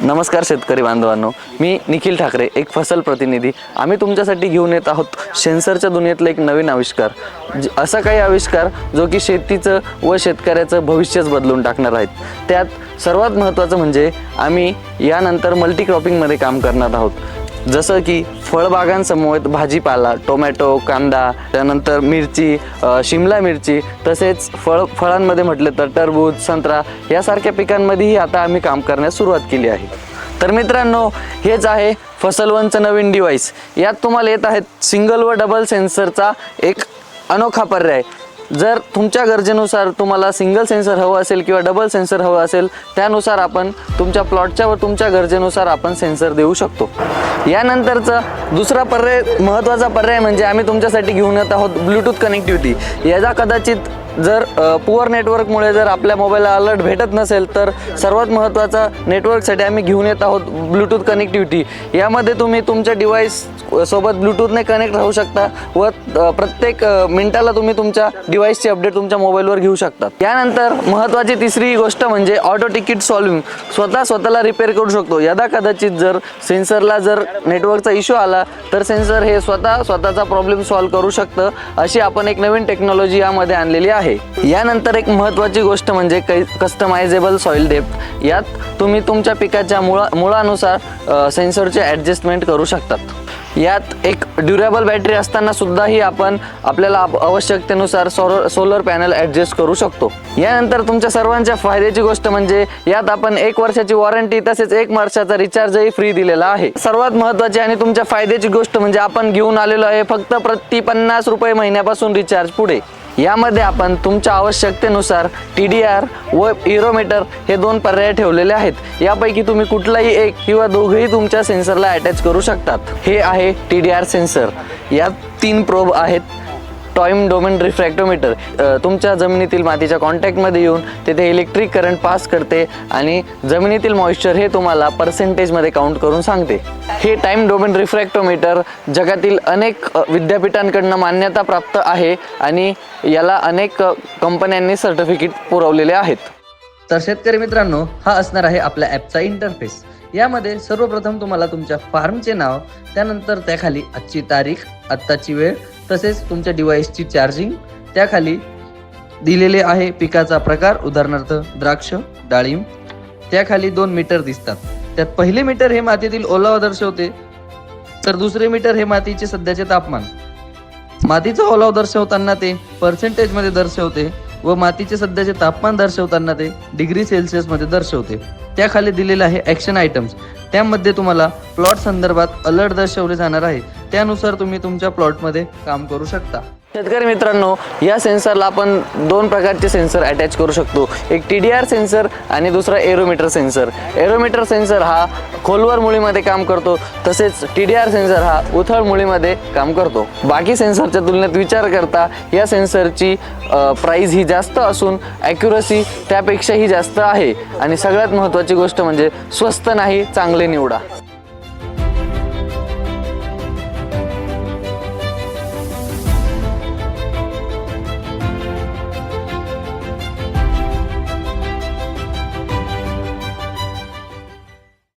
नमस्कार शेतकरी बांधवांनो मी निखिल ठाकरे एक फसल प्रतिनिधी. आम्ही तुमच्यासाठी घेऊन येत आहोत सेन्सरच्या दुनियेतला एक नवीन आविष्कार. ज- असा काही आविष्कार जो की शेतीचं व शेतकऱ्याचं भविष्यच बदलून टाकणार आहेत. त्यात सर्वात महत्त्वाचं म्हणजे आम्ही यानंतर मल्टी क्रॉपिंगमध्ये काम करणार आहोत. जसं की फळबागांसमोर भाजीपाला टोमॅटो कांदा त्यानंतर मिरची शिमला मिरची तसेच फळ फळांमध्ये म्हटलं तर टरबूज संत्रा यासारख्या पिकांमध्येही आता आम्ही काम करण्यास सुरुवात केली आहे. तर मित्रांनो हेच आहे फसलवनचं नवीन डिव्हाइस. यात तुम्हाला येत आहेत सिंगल व डबल सेन्सरचा एक अनोखा पर्याय जर तुमच्या गरजेनुसार तुम्हाला सिंगल सेन्सर हवं असेल किंवा डबल सेन्सर हवं असेल त्यानुसार आपण तुमच्या प्लॉटच्या व तुमच्या गरजेनुसार आपण सेन्सर देऊ शकतो. यानंतरचा दुसरा पर्याय महत्त्वाचा पर्याय म्हणजे आम्ही तुमच्यासाठी घेऊन येत आहोत ब्लूटूथ कनेक्टिव्हिटी याचा कदाचित जर पुअर नेटवर्कमुळे जर आपल्या मोबाईलला अलर्ट भेटत नसेल तर सर्वात महत्त्वाचा नेटवर्कसाठी आम्ही घेऊन येत आहोत ब्लूटूथ कनेक्टिव्हिटी यामध्ये तुम्ही तुमच्या डिव्हाइस सोबत ब्लूटूथने कनेक्ट राहू शकता व प्रत्येक मिनटाला मिनिटाला तुम्ही तुमच्या डिव्हाइसची अपडेट तुमच्या मोबाईलवर घेऊ शकता. यानंतर महत्त्वाची तिसरी गोष्ट म्हणजे ऑटो तिकीट सॉल्विंग स्वतः स्वतःला रिपेअर करू शकतो. यदा कदाचित जर सेन्सरला जर नेटवर्कचा इश्यू आला तर सेन्सर हे स्वतः स्वतःचा प्रॉब्लेम सॉल्व्ह करू शकतं. अशी आपण एक नवीन टेक्नॉलॉजी यामध्ये आणलेली आहे. यानंतर एक महत्त्वाची गोष्ट म्हणजे कस्टमायझेबल सॉइल डेप्थ यात तुम्ही तुमच्या पिकाच्या मुळा मुळानुसार सेन्सरचे ॲडजस्टमेंट करू शकतात. यात एक ड्युरेबल बॅटरी असताना सुद्धाही आपण आपल्याला आवश्यकतेनुसार सोलर सोलर पॅनल ॲडजस्ट करू शकतो. यानंतर तुमच्या सर्वांच्या फायद्याची गोष्ट म्हणजे यात आपण एक वर्षाची वॉरंटी तसेच एक वर्षाचा रिचार्जही फ्री दिलेला आहे. सर्वात महत्त्वाची आणि तुमच्या फायद्याची गोष्ट म्हणजे आपण घेऊन आलेलो आहे फक्त प्रति पन्नास रुपये महिन्यापासून रिचार्ज पुढे. यामध्ये आपण तुमच्या आवश्यकतेनुसार टी डी आर व इरोमीटर हे दोन पर्याय ठेवलेले आहेत. यापैकी तुम्ही कुठलाही एक किंवा दोघंही तुमच्या सेन्सरला अटॅच करू शकतात. हे आहे टी डी आर सेन्सर. यात तीन प्रोब आहेत. टॉईम डोमेन रिफ्रॅक्टोमीटर तुमच्या जमिनीतील मातीच्या कॉन्टॅक्टमध्ये येऊन तेथे इलेक्ट्रिक करंट पास करते आणि जमिनीतील मॉइश्चर हे तुम्हाला पर्सेंटेजमध्ये काउंट करून सांगते. हे टाईम डोमेन रिफ्रॅक्टोमीटर जगातील अनेक विद्यापीठांकडनं मान्यता प्राप्त आहे आणि याला अनेक कंपन्यांनी सर्टिफिकेट पुरवलेले आहेत. तर शेतकरी मित्रांनो हा असणार आहे आपल्या ॲपचा इंटरफेस यामध्ये सर्वप्रथम तुम्हाला तुमच्या फार्मचे नाव त्यानंतर त्याखाली आजची तारीख आत्ताची वेळ तसेच तुमच्या डिव्हाइसची चार्जिंग त्याखाली दिलेले आहे पिकाचा प्रकार उदाहरणार्थ द्राक्ष डाळिंब. त्याखाली दोन मीटर दिसतात. त्यात पहिले मीटर हे मातीतील ओलावा दर्शवते तर दुसरे मीटर हे मातीचे सध्याचे तापमान. मातीचा ओलाव दर्शवताना ते पर्सेंटेजमध्ये दर्शवते व मातीचे सध्याचे तापमान दर्शवताना ते डिग्री सेल्सिअसमध्ये दर्शवते. त्याखाली दिलेलं आहे ॲक्शन आयटम्स त्यामध्ये तुम्हाला प्लॉट संदर्भात अलर्ट दर्शवले जाणार आहे. त्यानुसार तुम्ही तुमच्या प्लॉटमध्ये काम करू शकता. शेतकरी मित्रांनो या सेन्सरला आपण दोन प्रकारचे सेन्सर अटॅच करू शकतो. एक टी डी आर सेन्सर आणि दुसरा एरोमीटर सेन्सर. एरोमीटर सेन्सर हा खोलवर मुळीमध्ये काम करतो तसेच टी डी आर सेन्सर हा उथळ मुळीमध्ये काम करतो. बाकी सेन्सरच्या तुलनेत विचार करता या सेन्सरची प्राईज ही जास्त असून ॲक्युरसी त्यापेक्षाही जास्त आहे. आणि सगळ्यात महत्त्वाची गोष्ट म्हणजे स्वस्त नाही चांगले निवडा.